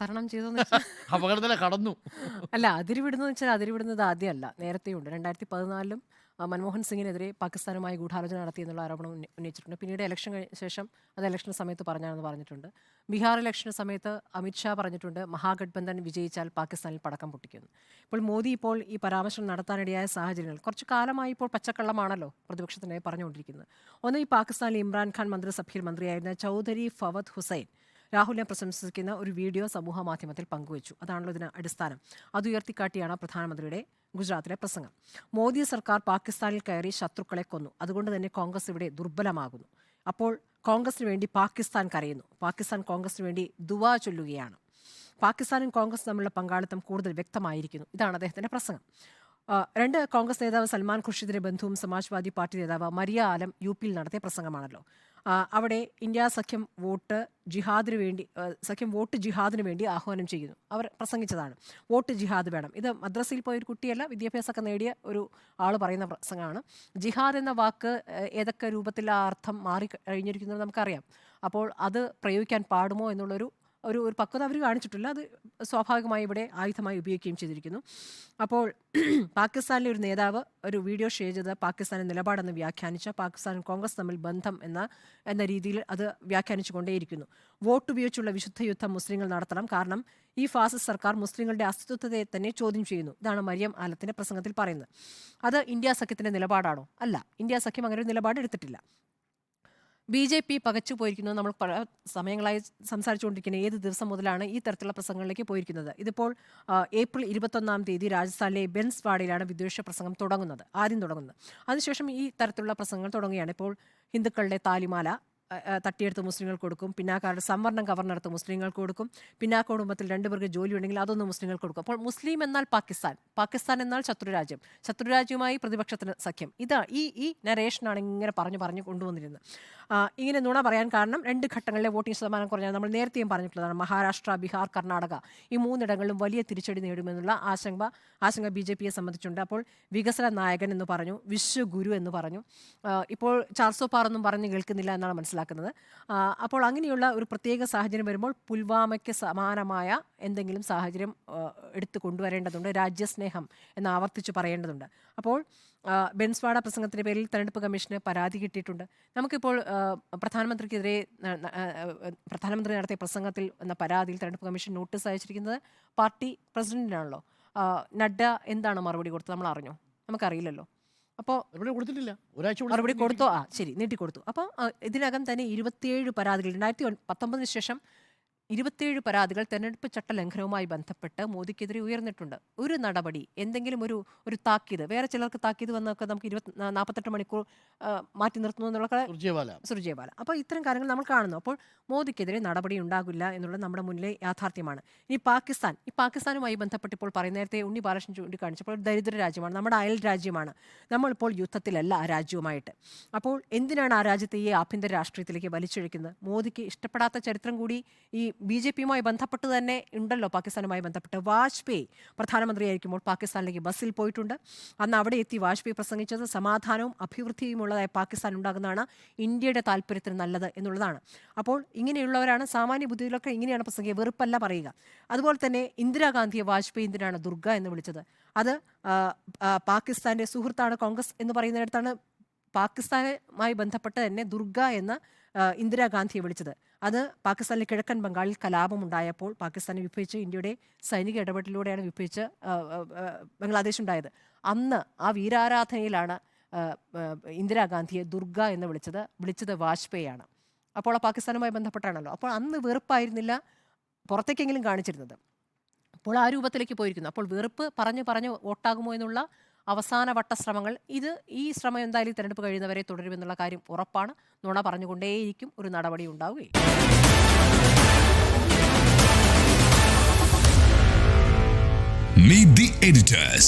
തരണം ചെയ്തോന്ന് വെച്ചാൽ അപകടത്തിലെ കടന്നു. അല്ല അതിരുവിടുന്നത് വെച്ചാൽ അതിരിവിടുന്നത് ആദ്യമല്ല. നേരത്തെയുണ്ട് രണ്ടായിരത്തി പതിനാലിലും മൻമോഹൻ സിംഗിനെതിരെ പാകിസ്ഥാനുമായി ഗൂഢാലോചന നടത്തി എന്നുള്ള ആരോപണം ഉന്ന- ഉന്നയിച്ചിട്ടുണ്ട്. പിന്നീട് ഇലക്ഷൻ കഴി- ശേഷം അത് ഇലക്ഷൻ സമയത്ത് പറഞ്ഞാണെന്ന് പറഞ്ഞിട്ടുണ്ട്. ബീഹാർ ഇലക്ഷൻ സമയത്ത് അമിത്ഷാ പറഞ്ഞിട്ടുണ്ട് മഹാഗഡ്ബന്ധൻ വിജയിച്ചാൽ പാകിസ്ഥാനിൽ പടക്കം പൊട്ടിക്കുന്നു ഇപ്പോൾ മോദി ഇപ്പോൾ ഈ പരാമർശം നടത്താനിടയായ സാഹചര്യങ്ങൾ കുറച്ച് കാലമായി ഇപ്പോൾ പച്ചക്കള്ളമാണല്ലോ പ്രതിപക്ഷത്തിനായി പറഞ്ഞുകൊണ്ടിരിക്കുന്നത്. ഒന്ന് ഈ പാകിസ്ഥാനിൽ ഇമ്രാൻഖാൻ മന്ത്രിസഭയിൽ മന്ത്രിയായിരുന്ന ചൗധരി ഫവദ് ഹുസൈൻ രാഹുലിനെ പ്രശംസിക്കുന്ന ഒരു വീഡിയോ സമൂഹ മാധ്യമത്തിൽ പങ്കുവച്ചു. അതാണല്ലോ ഇതിന് അടിസ്ഥാനം. അത് ഉയർത്തിക്കാട്ടിയാണ് പ്രധാനമന്ത്രിയുടെ ഗുജറാത്തിലെ പ്രസംഗം. മോദി സർക്കാർ പാകിസ്ഥാനിൽ കയറി ശത്രുക്കളെ കൊന്നു. അതുകൊണ്ട് തന്നെ കോൺഗ്രസ് ഇവിടെ ദുർബലമാകുന്നു. അപ്പോൾ കോൺഗ്രസിന് വേണ്ടി പാകിസ്ഥാൻ കരയുന്നു. പാകിസ്ഥാൻ കോൺഗ്രസിന് വേണ്ടി ദുവാ ചൊല്ലുകയാണ്. പാകിസ്ഥാനും കോൺഗ്രസ് തമ്മിലുള്ള പങ്കാളിത്തം കൂടുതൽ വ്യക്തമായിരിക്കുന്നു. ഇതാണ് അദ്ദേഹത്തിന്റെ പ്രസംഗം. രണ്ട് കോൺഗ്രസ് നേതാവ് സൽമാൻ ഖുർഷിദിന്റെ ബന്ധുവും സമാജ്വാദി പാർട്ടി നേതാവ് മരിയ ആലം യു പിയിൽ നടത്തിയ പ്രസംഗമാണല്ലോ. അവിടെ ഇന്ത്യ സഖ്യം വോട്ട് ജിഹാദിന് വേണ്ടി സഖ്യം വോട്ട് ജിഹാദിന് വേണ്ടി ആഹ്വാനം ചെയ്യുന്നു. അവർ പ്രസംഗിച്ചതാണ്. വോട്ട് ജിഹാദ് വേണം. ഇത് മദ്രസയിൽ പോയ ഒരു കുട്ടിയല്ല വിദ്യാഭ്യാസമൊക്കെ നേടിയ ഒരു ആൾ പറയുന്ന പ്രസംഗമാണ് ജിഹാദ് എന്ന വാക്ക് ഏതൊക്കെ രൂപത്തിൽ ആ അർത്ഥം മാറി കഴിഞ്ഞിരിക്കുന്നത് നമുക്കറിയാം. അപ്പോൾ അത് പ്രയോഗിക്കാൻ പാടുമോ എന്നുള്ളൊരു ഒരു ഒരു പക്വത അവർ കാണിച്ചിട്ടില്ല. അത് സ്വാഭാവികമായി ഇവിടെ ആയുധമായി ഉപയോഗിക്കുകയും ചെയ്തിരിക്കുന്നു. അപ്പോൾ പാകിസ്ഥാനിലെ ഒരു നേതാവ് ഒരു വീഡിയോ ഷെയർ ചെയ്ത് പാകിസ്ഥാന്റെ നിലപാടെന്ന് വ്യാഖ്യാനിച്ച പാകിസ്ഥാനും കോൺഗ്രസ് തമ്മിൽ ബന്ധം എന്ന എന്ന രീതിയിൽ അത് വ്യാഖ്യാനിച്ചു കൊണ്ടേയിരിക്കുന്നു. വോട്ട് ഉപയോഗിച്ചുള്ള വിശുദ്ധ യുദ്ധം മുസ്ലിങ്ങൾ നടത്തണം. കാരണം ഈ ഫാസിസ്റ്റ് സർക്കാർ മുസ്ലിങ്ങളുടെ അസ്തിത്വത്തെ തന്നെ ചോദ്യം ചെയ്യുന്നു. ഇതാണ് മരിയം ആലത്തിന്റെ പ്രസംഗത്തിൽ പറയുന്നത്. അത് ഇന്ത്യ സഖ്യത്തിന്റെ നിലപാടാണോ? അല്ല. ഇന്ത്യ സഖ്യം അങ്ങനെ ഒരു നിലപാട് എടുത്തിട്ടില്ല. ബി ജെ പി പകച്ചു പോയിരിക്കുന്നു നമ്മൾ പല സമയങ്ങളായി സംസാരിച്ചുകൊണ്ടിരിക്കുന്ന ഏത് ദിവസം മുതലാണ് ഈ തരത്തിലുള്ള പ്രസംഗങ്ങളിലേക്ക് പോയിരിക്കുന്നത്? ഇതിപ്പോൾ ഏപ്രിൽ ഇരുപത്തൊന്നാം തീയതി രാജസ്ഥാനിലെ ബെൻസ് ബെൻസ്വാഡയിലാണ് വിദ്വേഷ പ്രസംഗം തുടങ്ങുന്നത് ആദ്യം തുടങ്ങുന്നത്. അതിനുശേഷം ഈ തരത്തിലുള്ള പ്രസംഗങ്ങൾ തുടങ്ങുകയാണ് ഇപ്പോൾ ഹിന്ദുക്കളുടെ താലിമാല തട്ടിയെടുത്ത് മുസ്ലിങ്ങൾക്ക് കൊടുക്കും. പിന്നാക്കാരുടെ സംവരണം കവർന്നെടുത്ത് മുസ്ലിങ്ങൾക്ക് കൊടുക്കും. പിന്നാക്ക കുടുംബത്തിൽ രണ്ടുപേർക്ക് ജോലി ഉണ്ടെങ്കിൽ അതൊന്നും മുസ്ലിങ്ങൾക്ക് കൊടുക്കും. അപ്പോൾ മുസ്ലിം എന്നാൽ പാകിസ്ഥാൻ. പാകിസ്ഥാൻ എന്നാൽ ശത്രുരാജ്യം. ശത്രുരാജ്യവുമായി പ്രതിപക്ഷത്തിന് സഖ്യം. ഇതാ ഈ ഈ നരേഷനാണ് ഇങ്ങനെ പറഞ്ഞു പറഞ്ഞു കൊണ്ടുവന്നിരുന്നത്. ഇങ്ങനെ നുണ പറയാൻ കാരണം രണ്ട് ഘട്ടങ്ങളിലെ വോട്ടിംഗ് ശതമാനം കുറഞ്ഞാൽ നമ്മൾ നേരത്തെയും പറഞ്ഞിട്ടുള്ളതാണ്. മഹാരാഷ്ട്ര ബീഹാർ കർണാടക. ഈ മൂന്നിടങ്ങളിലും വലിയ തിരിച്ചടി നേടുമെന്നുള്ള ആശങ്ക ആശങ്ക ബി ജെ പിയെ സംബന്ധിച്ചുണ്ട്. അപ്പോൾ വികസന നായകൻ എന്ന് പറഞ്ഞു വിശ്വഗുരു എന്ന് പറഞ്ഞു. ഇപ്പോൾ ചാർസോ ഒന്നും പറഞ്ഞ് കേൾക്കുന്നില്ല എന്നാണ് മനസ്സിലാക്കുന്നത് ആ, അപ്പോൾ അങ്ങനെയുള്ള ഒരു പ്രത്യേക സാഹചര്യം വരുമ്പോൾ പുൽവാമയ്ക്ക് സമാനമായ എന്തെങ്കിലും സാഹചര്യം എടുത്തു കൊണ്ടുവരേണ്ടതുണ്ട്. രാജ്യസ്നേഹം എന്ന് ആവർത്തിച്ച് പറയേണ്ടതുണ്ട്. അപ്പോൾ ബെൻസ്വാഡ പ്രസംഗത്തിന്റെ പേരിൽ തെരഞ്ഞെടുപ്പ് കമ്മീഷന് പരാതി കിട്ടിയിട്ടുണ്ട്. നമുക്കിപ്പോൾ പ്രധാനമന്ത്രിക്കെതിരെ പ്രധാനമന്ത്രി നടത്തിയ പ്രസംഗത്തിൽ എന്ന പരാതിയിൽ തെരഞ്ഞെടുപ്പ് കമ്മീഷൻ നോട്ടീസ് അയച്ചിരിക്കുന്നത് പാർട്ടി പ്രസിഡന്റിനാണല്ലോ. നഡ്ഡ എന്താണ് മറുപടി കൊടുത്തത്? നമ്മൾ അറിഞ്ഞോ? നമുക്കറിയില്ലല്ലോ. അപ്പോൾ ഇവിടെ കൊടുത്തിട്ടില്ല. ഒരാഴ്ച മറുപടി കൊടുത്തോ? ആ ശരി. നീട്ടി കൊടുത്തു. അപ്പോൾ ഇതിനകം തന്നെ ഇരുപത്തിയേഴ് പരാതികൾ. രണ്ടായിരത്തി പത്തൊമ്പതിന് ശേഷം ഇരുപത്തിയേഴ് പരാതികൾ തെരഞ്ഞെടുപ്പ് ചട്ട ലംഘനവുമായി ബന്ധപ്പെട്ട് മോദിക്കെതിരെ ഉയർന്നിട്ടുണ്ട്. ഒരു നടപടി എന്തെങ്കിലും ഒരു ഒരു താക്കീത് വേറെ ചിലർക്ക് താക്കീത് വന്നൊക്കെ നമുക്ക് ഇരുപത്തി നാൽപ്പത്തെട്ട് മണിക്കൂർ മാറ്റി നിർത്തുന്നു എന്നുള്ള സുർജേവാല. അപ്പോൾ ഇത്തരം കാര്യങ്ങൾ നമ്മൾ കാണുന്നു. അപ്പോൾ മോദിക്കെതിരെ നടപടി ഉണ്ടാകില്ല എന്നുള്ളത് നമ്മുടെ മുന്നിലെ യാഥാർത്ഥ്യമാണ്. ഇനി പാകിസ്ഥാൻ ഈ പാകിസ്ഥാനുമായി ബന്ധപ്പെട്ട് ഇപ്പോൾ പറയും നേരത്തെ ഉണ്ണി ബാലകൃഷ്ണൻ ചൂണ്ടിക്കാണിച്ചപ്പോൾ ഒരു ദരിദ്ര രാജ്യമാണ് നമ്മുടെ അയൽ രാജ്യമാണ്. നമ്മളിപ്പോൾ യുദ്ധത്തിലല്ല ആ രാജ്യവുമായിട്ട്. അപ്പോൾ എന്തിനാണ് ആ രാജ്യത്തെ ഈ ആഭ്യന്തര രാഷ്ട്രീയത്തിലേക്ക് വലിച്ചൊഴിക്കുന്നത്? മോദിക്ക് ഇഷ്ടപ്പെടാത്ത ചരിത്രം കൂടി ഈ ബി ജെ പിയുമായി ബന്ധപ്പെട്ട് തന്നെ ഉണ്ടല്ലോ പാകിസ്ഥാനുമായി ബന്ധപ്പെട്ട്. വാജ്പേയി പ്രധാനമന്ത്രിയായിരിക്കുമ്പോൾ പാകിസ്ഥാനിലേക്ക് ബസ്സിൽ പോയിട്ടുണ്ട്. അന്ന് അവിടെ എത്തി വാജ്പേയി പ്രസംഗിച്ചത് സമാധാനവും അഭിവൃദ്ധിയുമുള്ളതായ പാകിസ്ഥാൻ ഉണ്ടാകുന്നതാണ് ഇന്ത്യയുടെ താല്പര്യത്തിന് നല്ലത് എന്നുള്ളതാണ്. അപ്പോൾ ഇങ്ങനെയുള്ളവരാണ് സാമാന്യ ബുദ്ധിയിലൊക്കെ ഇങ്ങനെയാണ് പ്രസംഗിക്കുക വെറുപ്പല്ല പറയുക. അതുപോലെ തന്നെ ഇന്ദിരാഗാന്ധിയെ വാജ്പേയി എന്തിനാണ് ദുർഗ എന്ന് വിളിച്ചത്. അത് പാകിസ്ഥാന്റെ സുഹൃത്താണ് കോൺഗ്രസ് എന്ന് പറയുന്നിടത്താണ് പാകിസ്ഥാനുമായി ബന്ധപ്പെട്ട് തന്നെ ദുർഗ എന്ന ഇന്ദിരാഗാന്ധിയെ വിളിച്ചത്. അത് പാകിസ്ഥാനിലെ കിഴക്കൻ ബംഗാളിൽ കലാപം ഉണ്ടായപ്പോൾ പാകിസ്ഥാനെ വിഭജിച്ച് ഇന്ത്യയുടെ സൈനിക ഇടപെടലിലൂടെയാണ് വിഭജിച്ച് ബംഗ്ലാദേശ് ഉണ്ടായത്. അന്ന് ആ വീരാരാധനയിലാണ് ഇന്ദിരാഗാന്ധിയെ ദുർഗ എന്ന് വിളിച്ചത് വിളിച്ചത് വാജ്പേയിയാണ്. അപ്പോൾ ആ പാകിസ്ഥാനുമായി ബന്ധപ്പെട്ടാണല്ലോ. അപ്പോൾ അന്ന് വെറുപ്പായിരുന്നില്ല പുറത്തേക്കെങ്കിലും കാണിച്ചിരുന്നത്. അപ്പോൾ ആ രൂപത്തിലേക്ക് പോയിരിക്കുന്നു. അപ്പോൾ വെറുപ്പ് പറഞ്ഞു പറഞ്ഞ് വോട്ടാകുമോ എന്നുള്ള അവസാന വട്ട ശ്രമങ്ങൾ ഇത് ഈ ശ്രമം എന്തായാലും തെരഞ്ഞെടുപ്പ് കഴിയുന്നവരെ തുടരുമെന്നുള്ള കാര്യം ഉറപ്പാണ്. നുണ പറഞ്ഞുകൊണ്ടേയിരിക്കും ഒരു നടപടി ഉണ്ടാവുകയും. Meet the editors.